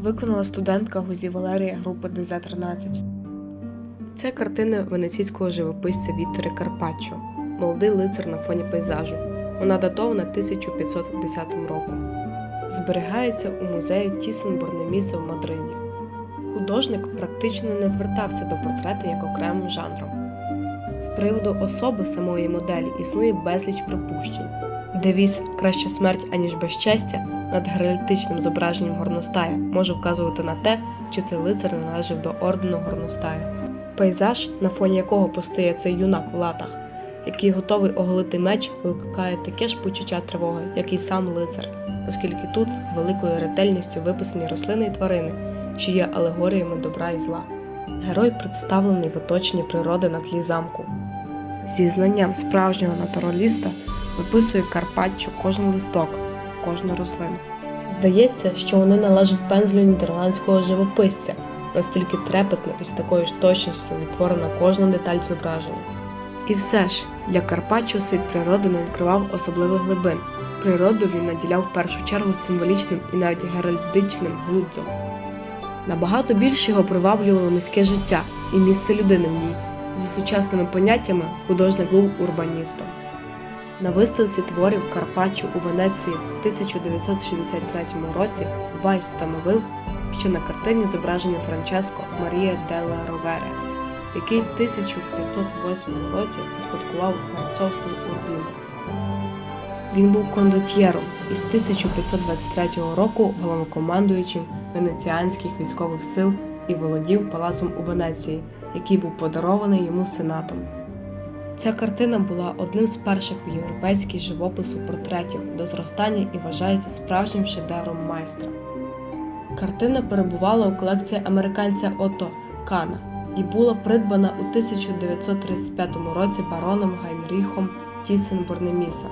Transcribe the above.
виконала студентка Гузі Валерія групи ДЗ-13. Це картина венеційського живописця Віттери Карпаччо Молодий лицар на фоні пейзажу. Вона датована 1510 роком. Зберігається у музеї Тісен Борнеміса в Мадриді. Художник практично не звертався до портрета як окремим жанром. З приводу особи самої моделі існує безліч припущень. Девіз краще смерть аніж безчестя над геральдичним зображенням горностая може вказувати на те, що цей лицар належав до ордену горностая. Пейзаж, на фоні якого постає цей юнак в латах, який готовий оголити меч, викликає таке ж почуття тривоги, як і сам лицар, оскільки тут з великою ретельністю виписані рослини і тварини, що є алегоріями добра і зла. Герой представлений в оточенні природи на тлі замку. Зі знанням справжнього натураліста виписує Карпаччо кожен листок, кожну рослину. Здається, що вони належать пензлю нідерландського живописця, настільки трепетно і з такою ж точністю відтворена кожна деталь зображення. І все ж для Карпаччо світ природи не відкривав особливих глибин. Природу він наділяв в першу чергу символічним і навіть геральдичним глудзом. Набагато більше його приваблювало міське життя і місце людини в ній. За сучасними поняттями художник був урбаністом. На виставці творів Карпаччо у Венеції в 1963 році Вайс встановив, що на картині зображено Франческо Марія Делла Ровере, який в 1508 році успадкував герцогство Урбіно. Він був кондотьєром і з 1523 року головнокомандуючим венеціанських військових сил і володів палацом у Венеції, який був подарований йому сенатом. Ця картина була одним з перших у європейській живопису портретів до зростання і вважається справжнім шедевром майстра. Картина перебувала у колекції американця Ото Кана і була придбана у 1935 році бароном Гайнріхом Тісен Борнеміса.